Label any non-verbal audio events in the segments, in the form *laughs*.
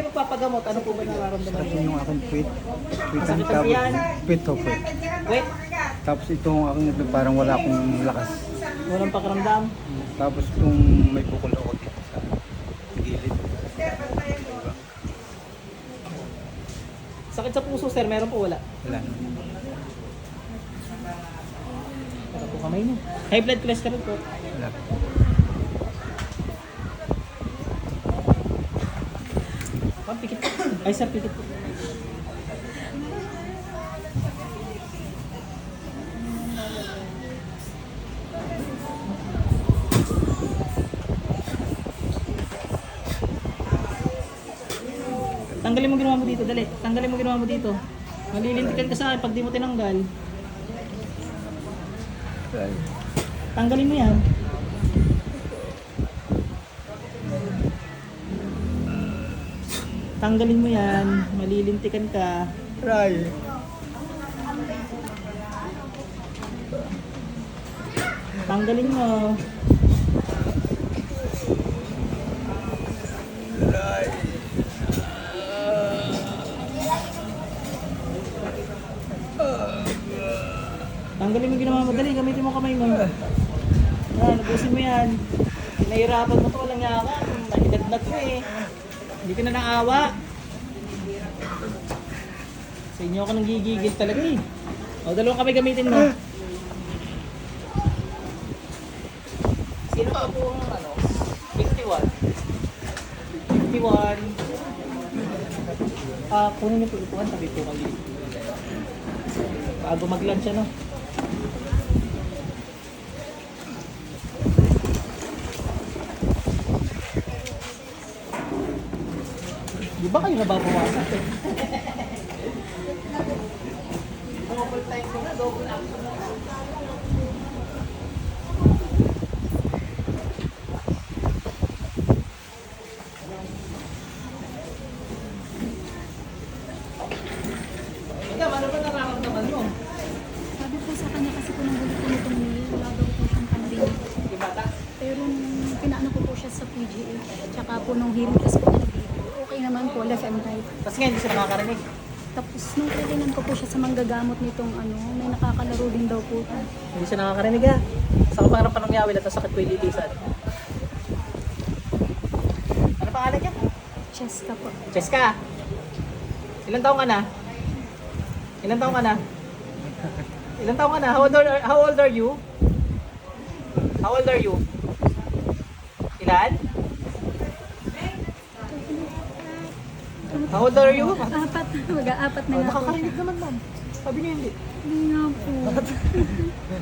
Magpapagamot, ano po ba nararamdaman Kasi niyo? yung aking. Puwitan Masakit ang tapos tiyan? puwit to puwit. Wait, Tapos itong aking ito parang wala akong lakas. walang pakiramdam. Tapos itong may bukol ako dito sa gilid. Sakit sa puso, sir, meron po wala. Wala. Wala po kamay niyo. High blood cholesterol po. Wala. Ma'am, pikit. Ay, sir, pikit. Tanggalin mo ginawa mo dito, dali. Tanggalin mo ginawa mo dito. Malilintikan ka sa akin pag di mo tinanggal. Tanggalin mo yan. Tanggalin mo yan. Malilintikan ka. Try. Tanggalin mo. Tanggalin mo yung ginawa mo. Dali, gamitin mo kamay mo. Yan, nabusin mo yan. Nahirapan mo to, walang yaka. Nahidad na to eh. Hindi ka na naawa. Sa inyo ako nang gigigil talaga eh. O, dalawang kamay gamitin mo. Sino pa po ang ano? 51. 51. Ah, kunin niyo po upuan, tabi po kayo. Bago mag-lunch ano? Di ba kayo nababawasan? Double time ko na, double action na. Ikaw, ano ba nararamdaman mo? Sabi po sa kanya kasi po nang huli po nitong May, wala daw po siyang kambing. Yung bata? Pero nung pinaano ko po siya sa PGA, tsaka po nung hearing test po na dito, okay naman po, left and right. Tapos ngayon, hindi sila nakakarinig. Tapos nung kailangan ko po siya sa manggagamot nitong ano, may nakakalaro din daw po. Hindi siya nakakarinig ha. Sa kapangarap pa ng yawil at sakit ko ililisan. Ano pangalan niya? Cheska po. Cheska. Ilan taong ka na? Ilan taong ka na? Ilan taong ka na? How old are, how old are you? How old are you? Ilan? How old are you? Apat, mag-aapat na nga po. nakakarinig naman ma'am. Sabi niya hindi. Hindi nga po.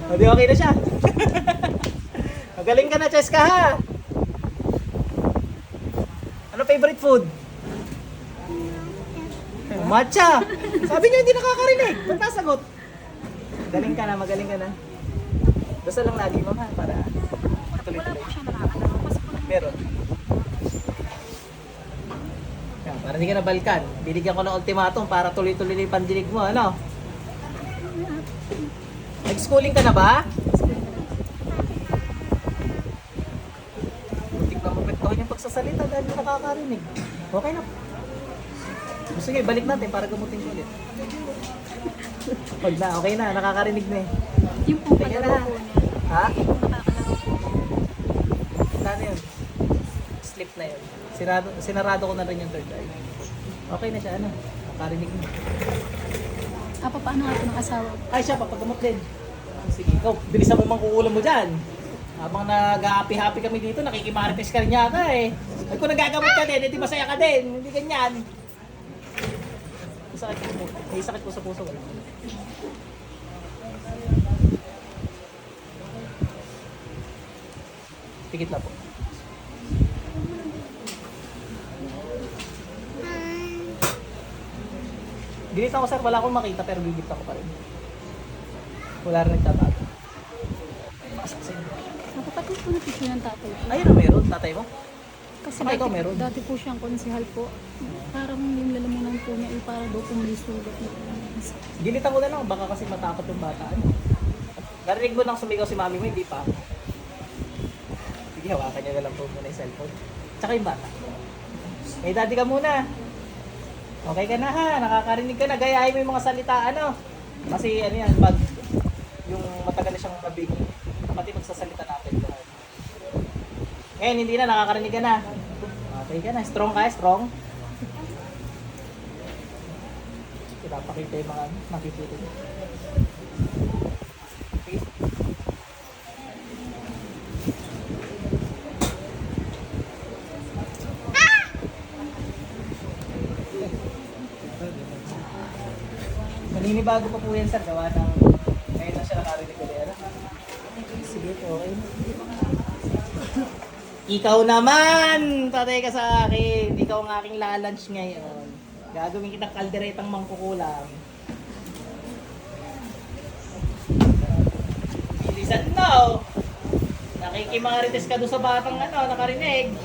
O di *laughs* okay na siya. *laughs* Magaling ka na, Cheska ha. Ano favorite food? Matcha. Sabi niyo hindi nakakarinig. Ba't nasagot? Galing ka na, magaling ka na. Basta lang lagi mo ha, para Wala siya po Meron. Yan, para hindi ka nabalkan. Binigyan ko ng ultimatum para tuloy-tuloy na yung pandinig mo, ano? Nag-schooling ka na ba? Butik na mapektuhan yung pagsasalita dahil hindi nakakarinig. Okay na. Sige, balik natin para gamutin ko ulit. Pag na, okay na, nakakarinig na eh. Yung po kalaro na. Ha? Ano yun? Slip na yun. Sinarado, sinarado ko na rin yung third eye. Okay na siya, ano? Nakarinig na. Ah, pa, paano nga po ng asawa? Ay, siya, papagamot din. Sige, ikaw, bilisan mo mang kukulam mo dyan. Habang nag-happy-happy kami dito, nakikimarites ka rin yata eh. Ay, kung nagagamot ka din, hindi masaya ka din. Hindi ganyan. Sakit ko po. May sakit ko sa puso. Wala. Tigit na po. Ginit ako sir, wala akong makita pero gigit ako pa rin. Wala rin nagtatago. Pasok sa inyo. Napapatid po na tissue ng tatay po. Ayun na meron, tatay mo. Kasi Baka dati, ikaw meron. dati po siyang konsihal po. Parang yung lalamunan po niya, eh, para daw po may sugat na po. Ginitan ko na lang, baka kasi matakot yung bata. Ano? Narinig mo nang sumigaw si mami mo, hindi pa. Sige, hawakan niya na lang po muna yung cellphone. Tsaka yung bata. Eh, daddy ka muna. Okay ka na ha, nakakarinig ka na, gayahin mo yung mga salita, ano? Kasi ano yan, pag yung matagal na siyang mabig, pati magsasalita natin. Ngayon, hindi na, nakakarinig ka na. Okay ka na, strong ka, strong. Pinapakita yung mga nakikita. Maninibago pa po yan sir, gawa ng ngayon lang siya nakarinig ulit. Ano? Sige, okay. Ikaw naman! Patay ka sa akin. Ikaw ang aking lalunch ngayon. Gagawin kitang kalderetang mangkukulam. Bilisan mo! Nakikimarites ka doon sa batang ano, nakarinig.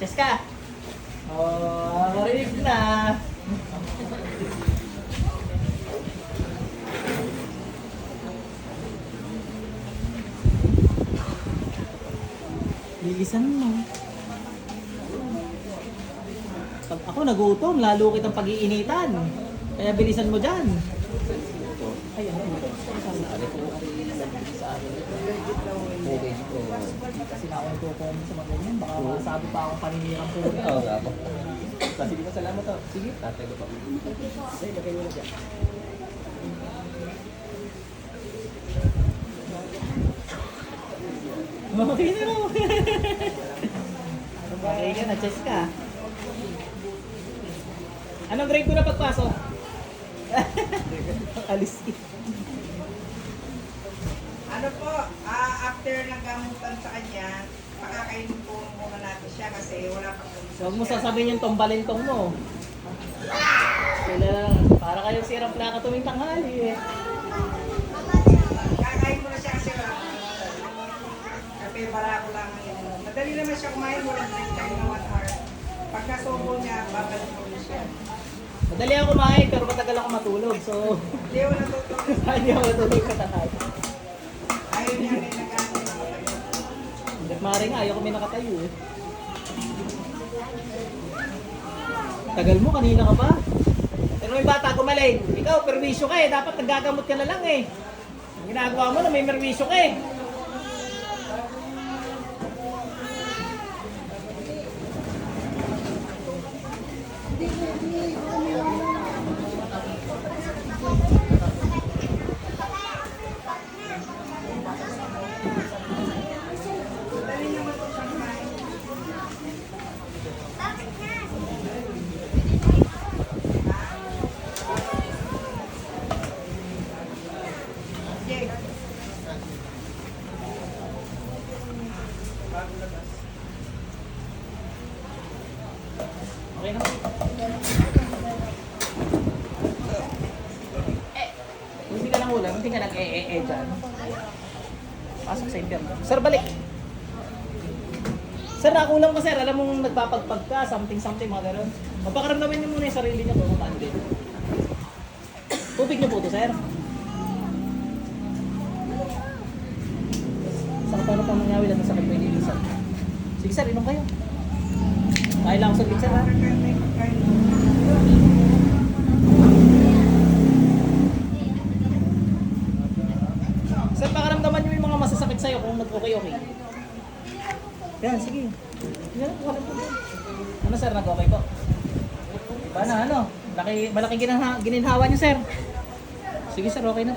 Cheska! Oh, marinig na. Bilisan mo. Pag ako nagutom, lalo kitang pag-iinitan. Kaya bilisan mo dyan. Ay, ano? Okay po. Kasi na ako nagko-comment sa mga ganyan. Baka masabi pa akong paninirang po. Oo nga po. Sige ko salamat to. Sige. Tatay ko po. Sige, lagay mo na dyan. Okay na mo. chess ka. Anong grade ko na pagpasok? Alis ka. Ano po, ah, after nagamutan sa kanya, pakakainin po muna natin siya kasi wala pa po. So, huwag mo sasabihin yung tombalintong mo. Sila lang, para kayong sirang plaka tuwing tanghali eh. Kakain muna siya kasi wala pa. Kape barako lang yun. Madali naman siya kumain, walang break time na one hour. Pagka sobo niya, babalik po siya. Madali ako kumain pero matagal ako matulog. So, Hindi ko natutulog. *laughs* hindi ako matulog sa maaari nga, ayaw kami nakatayo eh. Tagal mo, kanina ka pa. Pero may bata gumaling. Ikaw, perwisyo ka eh. Dapat nagagamot ka na lang eh. Ang ginagawa mo na may perwisyo ka eh. Madali naman po siya kumain. Jake. Okay na. Eh, hindi ka lang ulam, hindi ka nag-e-e-e dyan. Pasok sa internet. Sir, balik. Sir, nakulang ka sir. Alam mong nagpapagpag ka, something something, mga ganun. Mapakaramdaman niyo muna yung sarili niyo kung paano din. Tubig niyo po to, sir. Sa paano pang nangyawin lang sa sakit may nilisan. Sige sir, inom kayo. Kaya lang ako sa sir ha. May pagkain. Sir, pakaramdaman niyo yung mga masasakit sa'yo kung nag-okay-okay. Yan, sige. Yan. Ano sir, nag-okay po? Paano, ano? Laki, malaki ginanha, gininhawa niyo sir. Sige sir, okay na.